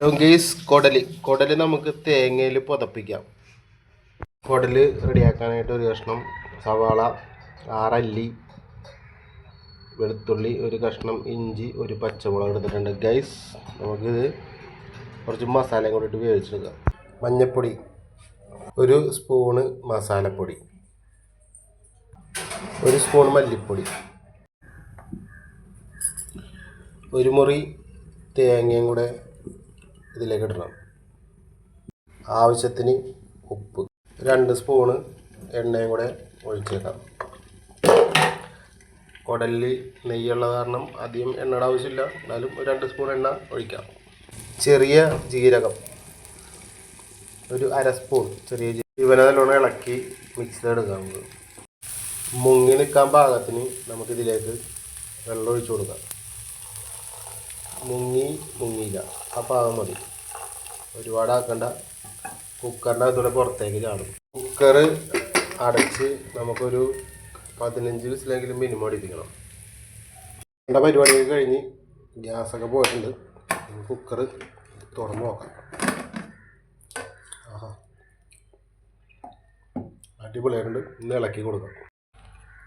ഗീസ് കുടൽ. കുടൽ നമുക്ക് തേങ്ങയിൽ പുതപ്പിക്കാം. കുടൽ റെഡിയാക്കാനായിട്ട് ഒരു കഷ്ണം സവാള ആറല്ലി വെളുത്തുള്ളി ഒരു കഷ്ണം ഇഞ്ചി ഒരു പച്ചമുളക് എടുത്തിട്ടുണ്ട്. ഗൈസ് നമുക്കിത് കുറച്ച് മസാലയും കൂടി ഇട്ട് വേവിച്ചെടുക്കാം. മഞ്ഞൾപ്പൊടി ഒരു സ്പൂണ് മസാലപ്പൊടി ഒരു സ്പൂൺ മല്ലിപ്പൊടി ഒരു മുറി തേങ്ങയും കൂടെ ഇതിലേക്ക് ഇടണം. ആവശ്യത്തിന് ഉപ്പ്. രണ്ട് സ്പൂണ് എണ്ണയും കൂടെ ഒഴിച്ചേക്കാം. കുടലിൽ നെയ്യുള്ള കാരണം അധികം എണ്ണയുടെ ആവശ്യമില്ല. എന്നാലും രണ്ട് സ്പൂൺ എണ്ണ ഒഴിക്കാം. ചെറിയ ജീരകം. ഒരു അര സ്പൂൺ ചെറിയ ജീവന നല്ലോണം ഇളക്കി മിക്സ് എടുക്കാം നമുക്ക്. മുങ്ങി നിൽക്കാൻ പാകത്തിന് നമുക്കിതിലേക്ക് വെള്ളം ഒഴിച്ചു കൊടുക്കാം. മുങ്ങി മുങ്ങിയില്ല. ആ പാകം മതി. ഒരുപാട് ആക്കണ്ട കുക്കറിന്റെ അകത്തൂടെ പുറത്തേക്ക് ചാടും. കുക്കർ അടച്ച് നമുക്കൊരു പതിനഞ്ച് വിസിലെങ്കിലും മിനിമം അടിപ്പിക്കണം എന്റെ പരിപാടിയൊക്കെ കഴിഞ്ഞ് ഗ്യാസൊക്കെ പോയിട്ടുണ്ട്. കുക്കർ തുറന്ന് നോക്കാം. ആഹാ. അടിപൊളിയായിട്ടുണ്ട്. ഇന്ന് ഇളക്കി കൊടുക്കാം.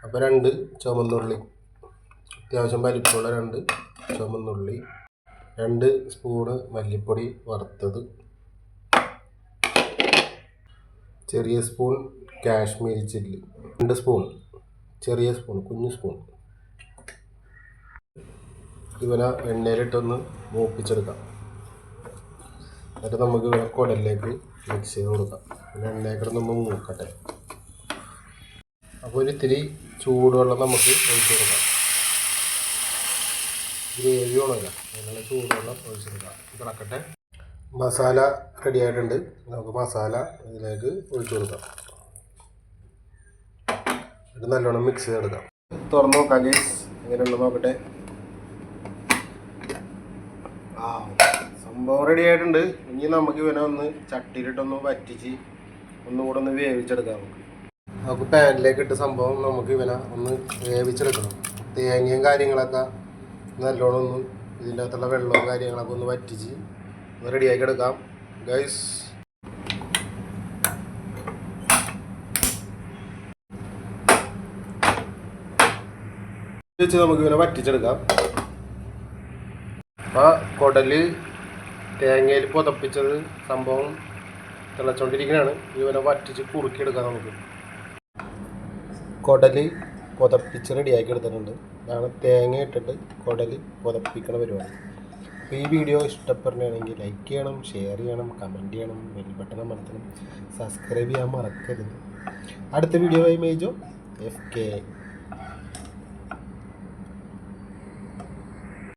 അപ്പോൾ രണ്ട് ചുമന്നുള്ളി അത്യാവശ്യം പരിപ്പുള്ള രണ്ട് ചുമന്നുള്ളി രണ്ട് സ്പൂണ് മല്ലിപ്പൊടി വറുത്തത്. ചെറിയ സ്പൂൺ കാശ്മീരി ചില്ലി. രണ്ട് സ്പൂൺ. ചെറിയ സ്പൂൺ കുഞ്ഞു സ്പൂൺ. ഇവനെ എണ്ണയിലിട്ടൊന്ന് മൂപ്പിച്ചെടുക്കാം. എന്നിട്ട് നമുക്ക് ഇവനെ മിക്സ് ചെയ്ത് കൊടുക്കാം. പിന്നെ എണ്ണയൊക്കെ ഒന്ന് മൂക്കട്ടെ. അപ്പോൾ ഒരു ഇത്തിരി ചൂടുവെള്ളം നമുക്ക് ഒഴിച്ചു കൊടുക്കാം. ഗ്രേവി ഉണല്ല അതിനുള്ള ചൂടുവെള്ളം ഒഴിച്ചെടുക്കാം കിടക്കട്ടെ മസാല റെഡി ആയിട്ടുണ്ട്. നമുക്ക് മസാല ഇതിലേക്ക് ഒഴിച്ചു കൊടുക്കാം. ഇത് നല്ലോണം മിക്സ് ചെയ്തെടുക്കാം. തുറന്ന് നോക്കാം ഗൈസ് ഇങ്ങനെയുള്ള നോക്കട്ടെ? ആ സംഭവം റെഡി ആയിട്ടുണ്ട്. ഇനി നമുക്ക് ഇവനെ ഒന്ന് ചട്ടിയിലിട്ടൊന്ന് വറ്റിച്ച് ഒന്നുകൂടെ ഒന്ന് വേവിച്ചെടുക്കാം നമുക്ക്. നമുക്ക് പാനിലേക്ക് ഇട്ട സംഭവം നമുക്ക് ഇവനെ ഒന്ന് വേവിച്ചെടുക്കണം. തേങ്ങയും കാര്യങ്ങളൊക്കെ നല്ലോണം ഒന്ന് ഇതിന്റെ അകത്തുള്ള വെള്ളവും കാര്യങ്ങളൊക്കെ ഒന്ന് വറ്റിച്ച് ഒന്ന് റെഡിയാക്കി എടുക്കാം ഗൈസ് വെച്ച് നമുക്ക് ഇവനെ വറ്റിച്ചെടുക്കാം. ആ കുടൽ തേങ്ങയിൽ പുതപ്പിച്ചത് സംഭവം തിളച്ചോണ്ടിരിക്കുന്നതാണ് ഇവനെ വറ്റിച്ച് കുറുക്കിയെടുക്കാം നമുക്ക്. കുടൽ പുതപ്പിച്ച് റെഡിയാക്കി എടുത്തിട്ടുണ്ട്. അതാണ് തേങ്ങ ഇട്ടിട്ട് കുടൽ പുതപ്പിക്കണ പരിപാടി. അപ്പോൾ ഈ വീഡിയോ ഇഷ്ടപ്പെടുകയാണെങ്കിൽ ലൈക്ക് ചെയ്യണം ഷെയർ ചെയ്യണം കമന്റ് ചെയ്യണം ബെൽ ബട്ടൺ അമർത്തണം സബ്സ്ക്രൈബ് ചെയ്യാൻ മറക്കരുത്. അടുത്ത വീഡിയോ ആയി മേജോ എഫ് കെ